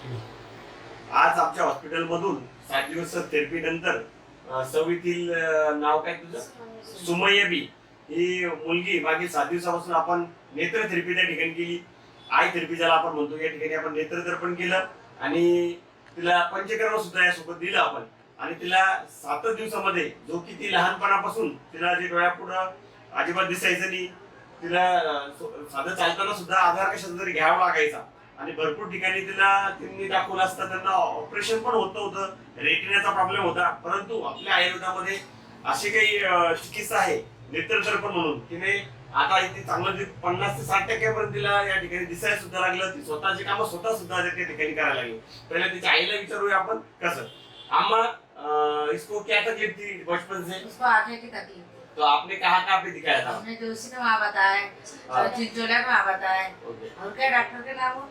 आज आमच्या हॉस्पिटलमधून सात दिवस थेरपी नंतर सवीतील नाव काय तुझं? सुमय्या बी. ही मुलगी मागील सात दिवसापासून आपण नेत्र थेरपी त्या ठिकाणी केली. आय थेरपी ज्याला आपण म्हणतो या ठिकाणी आपण नेत्र दर्पण केलं. आणि तिला पंचकर्म सुद्धा यासोबत दिलं आपण. आणि तिला सातच दिवसामध्ये जो की ती लहानपणापासून तिला जे डोळ्यापुढं अजिबात दिसायचं नाही. तिला साधं चालताना सुद्धा आधार कशाचा तरी घ्यावा लागायचा. आणि भरपूर ठिकाणी तिला त्यांनी दाखवलं असतं त्यांना ऑपरेशन पण होत होतं रेटिनाचा प्रॉब्लेम होता. परंतु आपल्या आयुर्वेदामध्ये अशी काही चिकित्सा आहे नेत्रदर्पण म्हणून. तिने आता इथे चांगलं पन्नास ते साठ टक्क्यापर्यंत तिला या ठिकाणी दिसायला सुद्धा लागलं. ती स्वतःची कामं स्वतः सुद्धा त्या ठिकाणी करायला लागली. पहिले तिच्या आईला विचारूया आपण कसं? आम्हा इसको क्या तकलीफ थी बचपन से? उसको आंखें की तकलीफ थी। तो आपने कहाँ कहाँ पे दिखाया था। हमने तो उसी ने वहाँ बताया हाँ। चिंचोला में वहाँ बताया। और क्या डॉक्टर के नाम हो?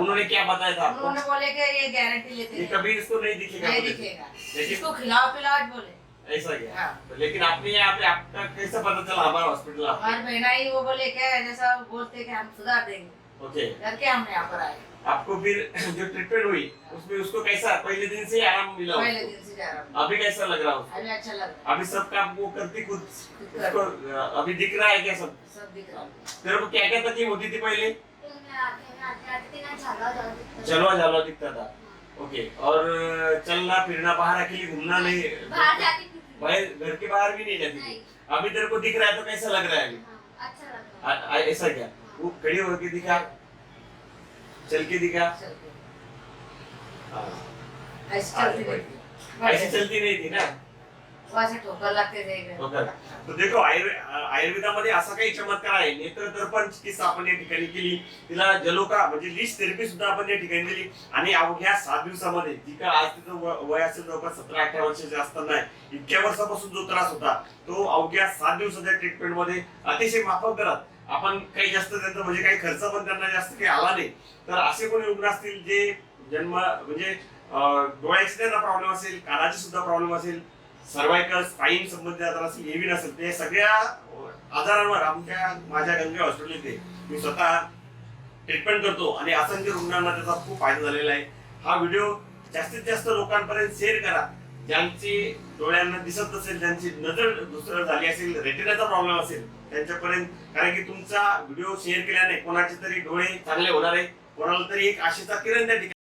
उन्होंने क्या बताया था? उन्होंने बोले कि ये गारंटी लेते हैं कभी इसको नहीं दिखेगा नहीं दिखेगा। लेकिन इसको खिलाओ पिलाओ बोले। ऐसा क्या? हाँ। तो लेकिन आपने यहाँ पे आपका कैसे पता चला? हमारा हॉस्पिटल हमारी बहना ही वो बोले क्या जैसा बोलते कि हम सुधार देंगे। ओके। करके हम यहाँ पर आए। आपको फिर जो ट्रीटमेंट हुई उसमें उसको कैसा पहले दिन से आराम मिला पहले दिन से हूँ अभी कैसा लग रहा है अभी अच्छा लग रहा है। अभी सब काम वो करती खुद। अभी दिख रहा है क्या सब? सब दिख रहा है। तेरे को क्या क्या तकलीफ़ होती थी पहले? चलवा झालवा दिखता था। ओके और चलना फिरना बाहर अकेले घूमना नहीं। बाहर जाती थी बाहर घर के बाहर भी नहीं जाती थी। अभी तेरे को दिख रहा है तो कैसा लग रहा है अभी? हाँ, अच्छा ऐसा क्या? वो खड़ी होके दिखा। चल के दिखा। हाँ। ऐसी चलती नहीं थी ना? वैसे ठोकर हो देखो आयुर्वे- आयुर्वेदामध्ये असा काही चमत्कार आहे. नेत्र दर्पण चिकित्सा आपण या ठिकाणी केली. तिला जलोका म्हणजे लिस्ट थेरपी सुद्धा आपण या ठिकाणी दिली. आणि अवघ्या सात दिवसामध्ये ती आज तिचं व- वय असेल जवळपास सतरा अठरा वर्षाचे असताना आहे. इतक्या वर्षापासून जो त्रास होता तो अवघ्या सात दिवसाच्या ट्रीटमेंटमध्ये अतिशय माफक दरात आपण काही जास्त त्यांचं म्हणजे काही खर्च पण त्यांना जास्त काही आला नाही. तर असे कोणी रुग्ण असतील जे जन्म म्हणजे अं, डोळ्याचे त्यांना प्रॉब्लेम असेल कानाचे सुद्धा प्रॉब्लेम असेल सर्वायकल स्पाईन संबंधित आजार असेल हेवी असेल ते सगळ्या आजारांवर आमच्या माझ्या गंगे हॉस्पिटल इथे मी स्वतः ट्रीटमेंट करतो आणि असंख्य रुग्णांना त्याचा खूप फायदा झालेला आहे. हा व्हिडिओ जास्तीत जास्त लोकांपर्यंत शेअर करा. ज्यांची डोळ्यांना दिसत नसेल ज्यांची नजर दुसरं झाली असेल रेटिनाचा प्रॉब्लेम असेल त्यांच्यापर्यंत कारण की तुमचा व्हिडिओ शेअर केल्याने कोणाचे तरी डोळे चांगले होणार आहे. कोणाला तरी एक आशेचा किरण त्या ठिकाणी